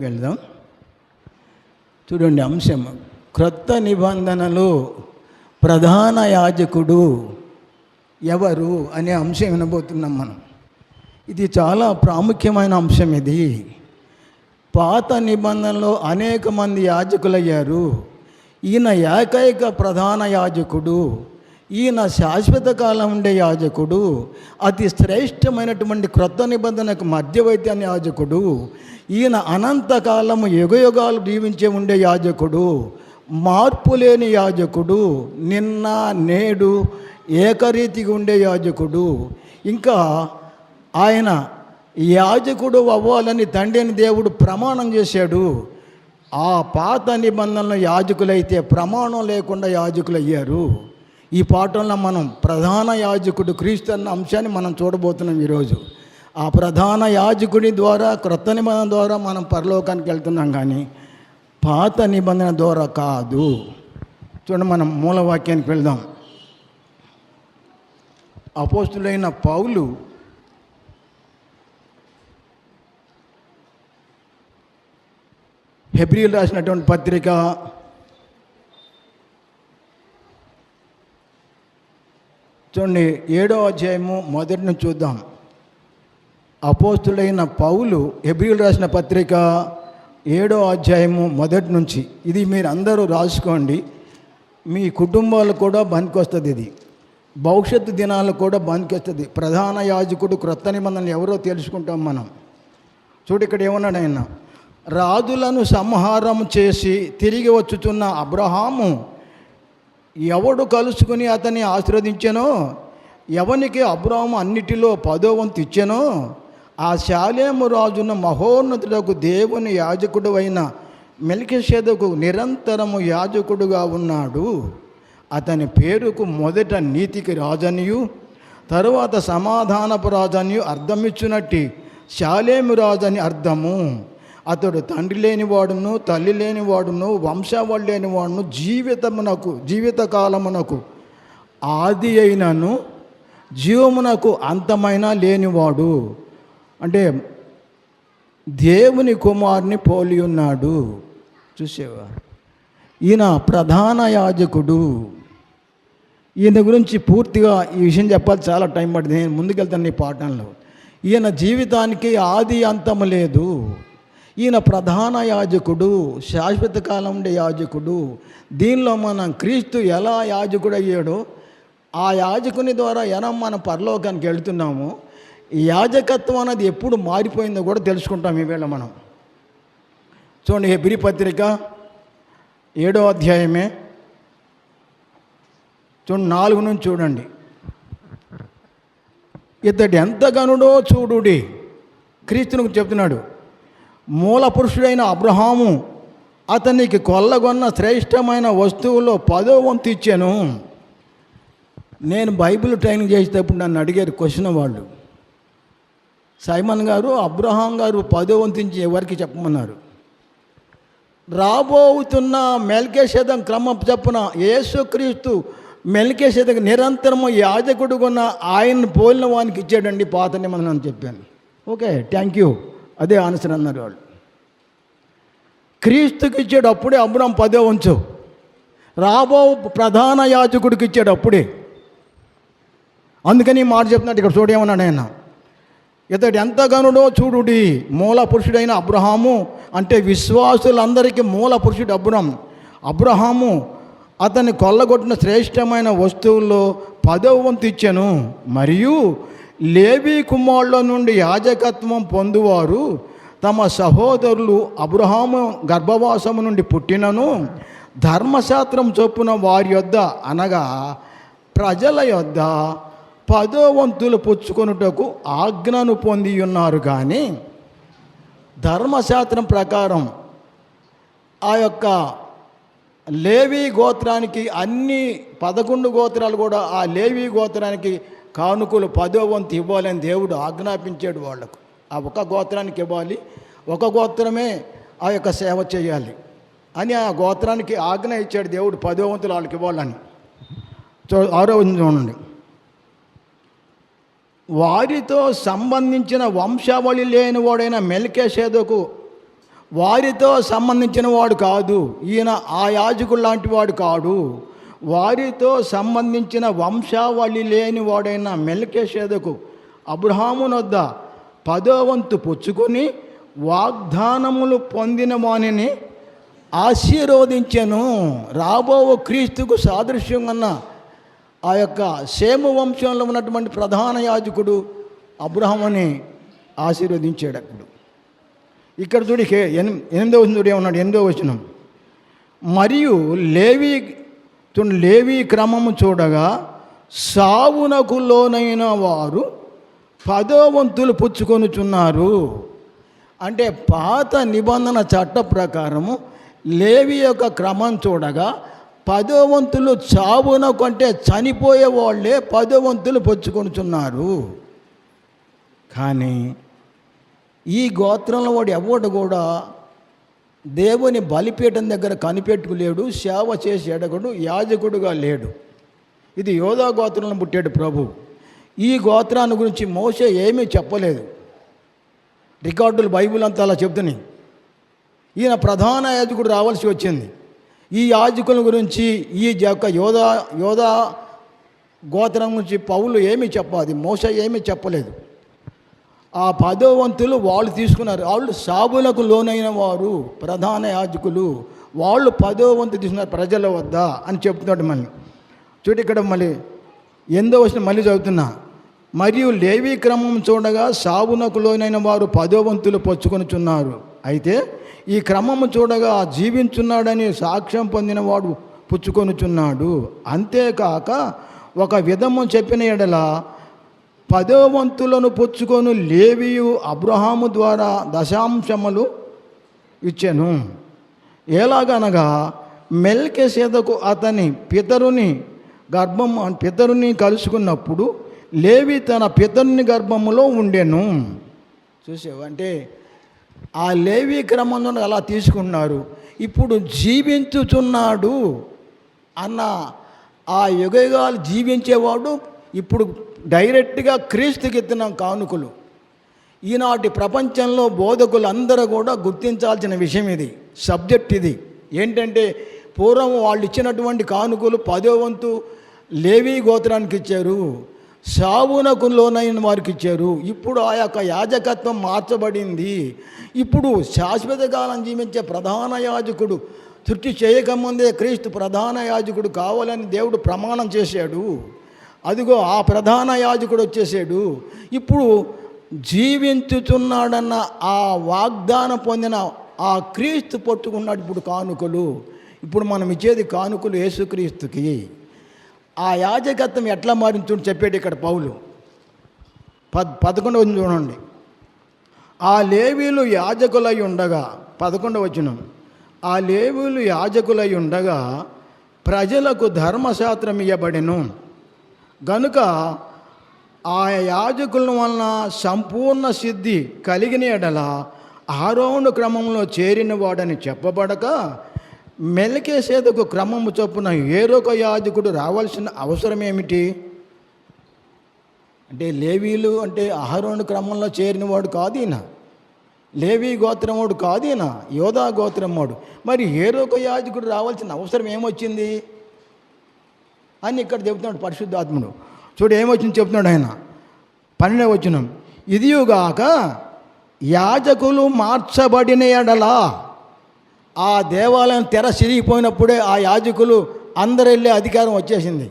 వెళ్దాం. చూడండి అంశం. క్రొత్త నిబంధనలు ప్రధాన యాజకుడు ఎవరు అనే అంశం వినబోతున్నాం మనం. ఇది చాలా ప్రాముఖ్యమైన అంశం ఇది. పాత నిబంధనలో అనేక మంది యాజకులయ్యారు. ఈయన ఏకైక ప్రధాన యాజకుడు ఈయన శాశ్వత కాలం ఉండే యాజకుడు అతి శ్రేష్టమైనటువంటి క్రొత్త నిబంధనకు మధ్యవైద్య యాజకుడు ఈయన అనంతకాలము యుగయుగాలు జీవించే ఉండే యాజకుడు మార్పు లేని యాజకుడు నిన్న నేడు ఏకరీతిగా ఉండే యాజకుడు. ఇంకా ఆయన యాజకుడు అవ్వాలని తండ్రిని దేవుడు ప్రమాణం చేశాడు. ఆ పాత నిబంధనలు యాజకులైతే ప్రమాణం లేకుండా యాజకులయ్యారు. ఈ పాఠంలో మనం ప్రధాన యాజకుడు క్రీస్తు అన్న అంశాన్ని మనం చూడబోతున్నాం ఈరోజు. ఆ ప్రధాన యాజకుడి ద్వారా క్రొత్త నిబంధన ద్వారా మనం పరలోకానికి వెళ్తున్నాం కానీ పాత నిబంధన ద్వారా కాదు. చూడండి మనం మూలవాక్యానికి వెళ్దాం. అపోస్తులైన పౌలు హెబ్రియల్ రాసినటువంటి పత్రిక చూడండి ఏడో అధ్యాయము మొదటిని చూద్దాం. అపోస్తులైన పౌలు హెబ్రిల్ రాసిన పత్రిక ఏడో అధ్యాయము మొదటి నుంచి. ఇది మీరు అందరూ రాసుకోండి. మీ కుటుంబాలు కూడా వస్తుంది ఇది. భవిష్యత్తు దినాలు కూడా వస్తుంది ప్రధాన యాజకుడు క్రొత్త నిబంధనలు ఎవరో తెలుసుకుంటాం మనం. చూడు ఇక్కడ ఏమన్నాడు ఆయన? రాజులను సంహారం చేసి తిరిగి వచ్చుతున్న అబ్రహాము ఎవడు కలుసుకుని అతన్ని ఆశీర్వదించానో ఎవనికి అబ్రాహం అన్నిటిలో పదో వంతు ఇచ్చానో ఆ శాలేము రాజున మహోన్నతులకు దేవుని యాజకుడు అయిన మెలికెషేదకు నిరంతరము యాజకుడుగా ఉన్నాడు. అతని పేరుకు మొదట నీతికి రాజనియు తరువాత సమాధానపు రాజనియు అర్థమిచ్చునట్టి శాలేము రాజని అర్థము. అతడు తండ్రి లేనివాడును తల్లి లేనివాడును వంశావళి లేనివాడును జీవితమునకు జీవితకాలమునకు ఆది అయినను జీవమునకు అంతమైన లేనివాడు. అంటే దేవుని కుమారుని పోలి ఉన్నాడు. చూసేవా? ఈయన ప్రధాన యాజకుడు. ఈయన గురించి పూర్తిగా ఈ విషయం చెప్పాలి చాలా టైం పడుతుంది. నేను ముందుకెళ్తాను ఈ పాఠంలో. ఈయన జీవితానికి ఆది అంతము లేదు. ఈయన ప్రధాన యాజకుడు శాశ్వత కాలం ఉండే యాజకుడు. దీనిలో మనం క్రీస్తు ఎలా యాజకుడు అయ్యాడో ఆ యాజకుని ద్వారా ఎలా మనం పరలోకానికి వెళ్తున్నామో ఈ యాజకత్వం అనేది ఎప్పుడు మారిపోయిందో కూడా తెలుసుకుంటాం ఈవేళ మనం. చూడండి హెబ్రి పత్రిక ఏడో అధ్యాయమే. చూడండి నాలుగు నుంచి చూడండి. ఇతడు ఎంత గనుడో చూడుడి. క్రీస్తునికి చెప్తున్నాడు మూల పురుషుడైన అబ్రహాము అతనికి కొల్లగొన్న శ్రేష్టమైన వస్తువుల్లో పదో వంతు ఇచ్చాను. నేను బైబిల్ ట్రైనింగ్ చేసేటప్పుడు నన్ను అడిగారు క్వశ్చన్ వాళ్ళు. సైమన్ గారు అబ్రహాం గారు పదో వంతించి ఎవరికి చెప్పమన్నారు? రాబోతున్న మెల్కేషేదం క్రమం చెప్పున యేసుక్రీస్తు మెల్కేషేదం నిరంతరము యాజకుడుగున్న ఆయన పోలిన వానికి ఇచ్చాడండి పాత నిబంధన అని చెప్పాను. Okay thank you. అదే ఆన్సర్ అన్నారు వాళ్ళు. క్రీస్తుకి ఇచ్చాడు అప్పుడే అబ్రం పదో రాబో ప్రధాన యాజకుడికి ఇచ్చాడు అప్పుడే అందుకని మాట చెప్తున్నాడు ఇక్కడ చూడేమన్నాడు ఆయన. ఇతడు ఎంత గనుడో చూడుడి మూల పురుషుడైన అబ్రహాము అంటే విశ్వాసులందరికీ మూల పురుషుడు అబ్రహం. అబ్రహాము అతన్ని కొల్లగొట్టిన శ్రేష్టమైన వస్తువుల్లో పదవ వంతు ఇచ్చాను. మరియు లేవి కుమారుల నుండి యాజకత్వం పొందువారు తమ సహోదరులు అబ్రహాము గర్భవాసము నుండి పుట్టినను ధర్మశాస్త్రం చొప్పున వారి యొద్ద అనగా ప్రజల యొద్ద పదో వంతులు పుచ్చుకొనుటకు ఆజ్ఞను పొంది ఉన్నారు కానీ ధర్మశాస్త్రం ప్రకారం ఆ యొక్క లేవి గోత్రానికి అన్ని పదకొండు గోత్రాలు కూడా ఆ లేవి గోత్రానికి కానుకలు పదో వంతు ఇవ్వాలని దేవుడు ఆజ్ఞాపించాడు వాళ్ళకు ఆ ఒక గోత్రానికి ఇవ్వాలి ఒక గోత్రమే ఆ యొక్క సేవ చేయాలి అని ఆ గోత్రానికి ఆజ్ఞ ఇచ్చాడు దేవుడు పదో వంతులు వాళ్ళకి ఇవ్వాలని. చూ ఆరో చూడండి. వారితో సంబంధించిన వంశావళి లేని వాడైన మెల్కేషేదకు వారితో సంబంధించిన వాడు కాదు ఈయన ఆ యాజకుడు లాంటి వాడు కాడు. వారితో సంబంధించిన వంశావళి లేని వాడైన మెల్కేషేదకు అబ్రహామునొద్ద పదో వంతు పుచ్చుకొని వాగ్దానములు పొందిన వానిని ఆశీర్వదించెను. రాబో క్రీస్తుకు సాదృశ్యం అన్న ఆ యొక్క సేమ వంశంలో ఉన్నటువంటి ప్రధాన యాజకుడు అబ్రహముని ఆశీర్వదించాడు అప్పుడు ఇక్కడ చూడి ఎనిమిదవ ఎనిమి ఉన్నాడు వచ్చిన చూడు ఏమన్నాడు మరియు లేవి చూడండి లేవి క్రమము చూడగా సావునకు లోనైన వారు పదో వంతులు పుచ్చుకొనుచున్నారు. అంటే పాత నిబంధన చట్ట ప్రకారము లేవి యొక్క క్రమం చూడగా పదో వంతులు చావున కంటే చనిపోయే వాళ్ళే పదో వంతులు పుచ్చుకొనుచున్నారు. కానీ ఈ గోత్రంలో వాడు ఎవడు కూడా దేవుని బలిపీఠం దగ్గర కనిపెట్టుకులేడు సేవ చేసి ఎడగడు యాజకుడుగా లేడు. ఇది యోధా గోత్రంలో పుట్టాడు ప్రభు. ఈ గోత్రాన్ని గురించి మోసే ఏమీ చెప్పలేదు. రికార్డులు బైబిల్ అంతా అలా చెప్తున్నాయి. ఈయన ప్రధాన యాజకుడు రావాల్సి వచ్చింది. ఈ యాజకుల గురించి ఈ యొక్క యోధా యోధా గోత్రం గురించి పౌలు ఏమీ చెప్పాలి మోస ఏమీ చెప్పలేదు. ఆ పదో వంతులు వాళ్ళు తీసుకున్నారు. వాళ్ళు సాబులకు లోనైన వారు ప్రధాన యాజకులు. వాళ్ళు పదో వంతు తీసుకున్నారు ప్రజల వద్ద అని చెప్తున్నాడు మళ్ళీ. చూడు ఇక్కడ మళ్ళీ ఎందో వచ్చిన మళ్ళీ చదువుతున్నా. మరియు లేవి క్రమం చూడగా సాబునకు లోనైన వారు పదో వంతులు పొచ్చుకొనుచున్నారు. అయితే ఈ క్రమము చూడగా జీవించున్నాడని సాక్ష్యం పొందినవాడు పుచ్చుకొనుచున్నాడు. అంతేకాక ఒక విధము చెప్పిన ఎడల పదో వంతులను పుచ్చుకొని లేవియు అబ్రహాము ద్వారా దశాంశములు ఇచ్చాను. ఎలాగనగా మెల్కెసెదకు అతని పితరుని గర్భం పితరుని కలుసుకున్నప్పుడు లేవి తన పితరుని గర్భములో ఉండెను. చూసావు? అంటే ఆ లేవి క్రమంలో అలా తీసుకున్నారు. ఇప్పుడు జీవించుచున్నాడు అన్న ఆ యుగయుగాలు జీవించేవాడు ఇప్పుడు డైరెక్ట్గా క్రీస్తుకి ఎత్తిన కానుకలు. ఈనాటి ప్రపంచంలో బోధకులు అందరూ కూడా గుర్తించాల్సిన విషయం ఇది సబ్జెక్ట్ ఇది. ఏంటంటే పూర్వం వాళ్ళు ఇచ్చినటువంటి కానుకలు పదో వంతు లేవీ గోత్రానికి ఇచ్చారు సావునకు లోనైన వారికి ఇచ్చారు. ఇప్పుడు ఆ యొక్క యాజకత్వం మార్చబడింది. ఇప్పుడు శాశ్వత కాలం జీవించే ప్రధాన యాజకుడు తృప్తి చేయకముందే క్రీస్తు ప్రధాన యాజకుడు కావాలని దేవుడు ప్రమాణం చేశాడు. అదిగో ఆ ప్రధాన యాజకుడు వచ్చేసాడు. ఇప్పుడు జీవించుతున్నాడన్న ఆ వాగ్దానం పొందిన ఆ క్రీస్తు పట్టుకున్నాడు ఇప్పుడు కానుకలు. ఇప్పుడు మనం ఇచ్చేది కానుకలు యేసుక్రీస్తుకి. ఆ యాజకత్వం ఎట్లా మారించుడు చెప్పాడు ఇక్కడ పౌలు. పద్ పదకొండవ చూడండి. ఆ లేవీలు యాజకులై ఉండగా పదకొండవ వచనం. ఆ లేవీలు యాజకులై ఉండగా ప్రజలకు ధర్మశాస్త్రం ఇవ్వబడిను గనుక ఆ యాజకుల వలన సంపూర్ణ సిద్ధి కలిగిన ఎడల ఆరోహణ క్రమంలో చేరిన వాడని చెప్పబడక మెలికేసేదకు క్రమము చొప్పున ఏరొక యాజకుడు రావాల్సిన అవసరం ఏమిటి అంటే లేవీలు అంటే అహరోణ క్రమంలో చేరినవాడు కాదు ఈయన లేవీ గోత్రం వాడు కాదు ఈయన యోధా గోత్రం వాడు మరి ఏరొక యాజకుడు రావాల్సిన అవసరం ఏమొచ్చింది అని ఇక్కడ చెబుతున్నాడు పరిశుద్ధాత్ముడు. చూడు ఏమొచ్చింది చెప్తున్నాడు ఆయన? పన్నెండవ వచ్చినం ఇదియుగాక యాజకులు మార్చబడిన ఎడలా ఆ దేవాలయం తెర సిరిగిపోయినప్పుడే ఆ యాజకులు అందరు వెళ్ళే అధికారం వచ్చేసింది.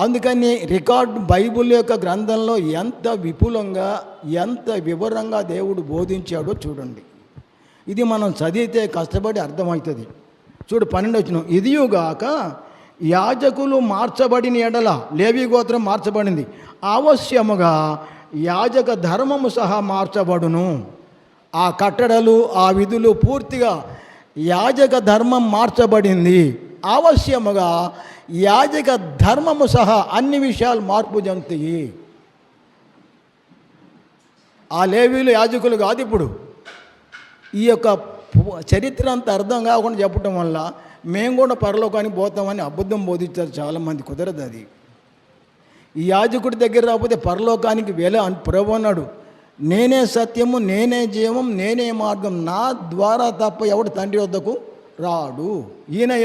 అందుకని రికార్డు బైబిల్ యొక్క గ్రంథంలో ఎంత విపులంగా ఎంత వివరంగా దేవుడు బోధించాడో చూడండి. ఇది మనం చదివితే కష్టపడి అర్థమవుతుంది. చూడు పన్నెండు వచ్చిన ఇదియుగాక యాజకులు మార్చబడిన ఎడల లేవి గోత్రం మార్చబడింది. అవశ్యముగా యాజక ధర్మము సహా మార్చబడును. ఆ కట్టడలు ఆ విధులు పూర్తిగా యాజక ధర్మం మార్చబడింది. అవశ్యముగా యాజక ధర్మము సహా అన్ని విషయాలు మార్పు చెందుతాయి ఆ లేవీలు యాజకులు కాదు ఇప్పుడు. ఈ యొక్క చరిత్ర అంత అర్థం కాకుండా చెప్పటం వల్ల మేము కూడా పరలోకానికి పోతామని అబద్ధం బోధించారు చాలామంది. కుదరదు అది. ఈ యాజకుడి దగ్గర రాకపోతే పరలోకానికి వెల అని ప్రభు అన్నాడు. నేనే సత్యము నేనే జీవం నేనే మార్గం. నా ద్వారా తప్ప ఎవడు తండ్రి వద్దకు రాడు. ఈయన